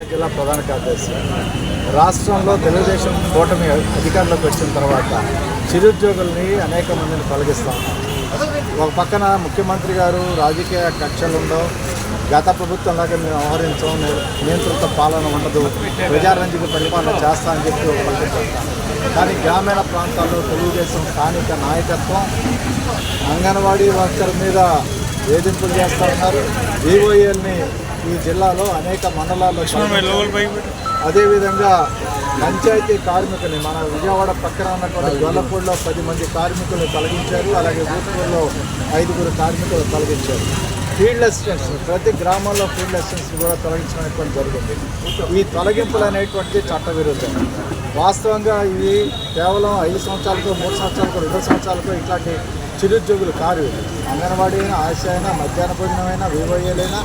జిల్లా ప్రధాన కార్యదర్శి. రాష్ట్రంలో తెలుగుదేశం కూటమి అధికారంలోకి వచ్చిన తర్వాత చిరుద్యోగుల్ని అనేక మందిని తొలగిస్తాం. ఒక పక్కన ముఖ్యమంత్రి గారు రాజకీయ కక్షలుండో గత ప్రభుత్వంలాగా మేము వ్యవహరించాం నియంత్రిత పాలన ఉండదు. ప్రజారంజిక పరిపాలన చేస్తా అని చెప్పి కానీ గ్రామీణ ప్రాంతాల్లో తెలుగుదేశం స్థానిక నాయకత్వం అంగన్వాడీ వర్కర్ మీద వేధింపులు చేస్తూ ఉన్నారు. వివోఏల్ని ఈ జిల్లాలో అనేక మండలాల్లో. అదేవిధంగా పంచాయతీ కార్మికుని మన విజయవాడ పక్కన ఉన్నటువంటి గొల్లపూడిలో పది మంది కార్మికులు తొలగించారు అలాగే ఊట్పూర్లో ఐదుగురు కార్మికులు తొలగించారు ఫీల్డ్ అసిస్టెంట్స్ ప్రతి గ్రామంలో ఫీల్డ్ అసిస్టెంట్స్ కూడా తొలగించడం జరిగింది ఈ తొలగింపులు అనేటువంటిది చట్టవిరుద్ధం వాస్తవంగా ఇవి కేవలం ఐదు సంవత్సరాలకో మూడు సంవత్సరాలకో రెండు సంవత్సరాలకో ఇట్లాంటి చిరుద్యోగులు కారు. అంగన్వాడీ అయినా ఆశ అయినా మధ్యాహ్న భోజనమైనా వివోఏలైనా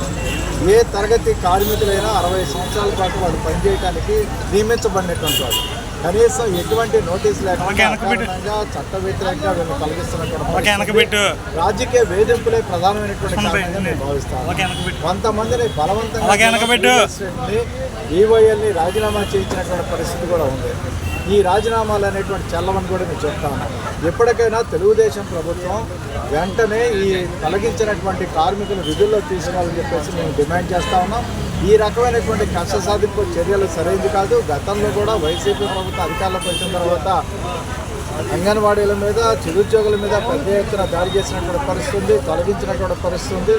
ఏ తరగతి కార్మికులైనా అరవై సంవత్సరాల పాటు వాళ్ళు పనిచేయడానికి నియమించబడినటువంటి వాళ్ళు. కనీసం ఎటువంటి నోటీస్ లేకుండా చట్ట వ్యతిరేకంగా వీళ్ళు కలిగిస్తున్నటువంటి రాజకీయ వేధింపులే ప్రధానమైనటువంటి భావిస్తాను. కొంతమందిని బలవంతంగా. ఈవైఎల్ని రాజీనామా చేయించినటువంటి పరిస్థితి కూడా ఉంది. ఈ రాజీనామాలు అనేటువంటి చల్లవని కూడా నేను చెప్తాను ఎప్పటికైనా తెలుగుదేశం ప్రభుత్వం వెంటనే ఈ తొలగించినటువంటి కార్మికులు విధుల్లో తీసుకోవాలని చెప్పేసి మేము డిమాండ్ చేస్తా ఉన్నాం. ఈ రకమైనటువంటి కష్ట సాధింపు చర్యలు సరైనది కాదు. గతంలో కూడా వైసీపీ ప్రభుత్వం అధికారంలోకి వచ్చిన తర్వాత అంగన్వాడీల మీద చిరుద్యోగుల మీద పెద్ద ఎత్తున దాడి చేసినటువంటి పరిస్థితి ఉంది తొలగించినటువంటి పరిస్థితి ఉంది.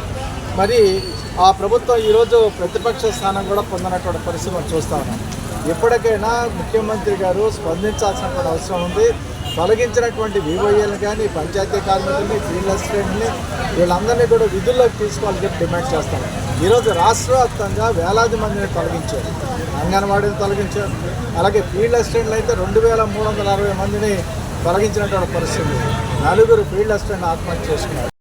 మరి ఆ ప్రభుత్వం ఈరోజు ప్రతిపక్ష స్థానం కూడా పొందినటువంటి పరిస్థితి మనం చూస్తా ఉన్నాం. ఎప్పటికైనా ముఖ్యమంత్రి గారు స్పందించాల్సినటువంటి అవసరం ఉంది. తొలగించినటువంటి వివోఏలు కానీ పంచాయతీ కార్మికుల్ని ఫీల్డ్ అసిస్టెంట్ని వీళ్ళందరినీ కూడా విధుల్లోకి తీసుకోవాలని చెప్పి డిమాండ్ చేస్తాను ఈరోజు రాష్ట్ర వ్యాప్తంగా వేలాది మందిని తొలగించారు. అంగన్వాడీని తొలగించారు. అలాగే ఫీల్డ్ అసిస్టెంట్లు అయితే రెండు వేల మూడు వందల అరవై మందిని తొలగించినటువంటి పరిస్థితి నలుగురు ఫీల్డ్ అసిస్టెంట్ ఆత్మహత్య చేసుకున్నారు.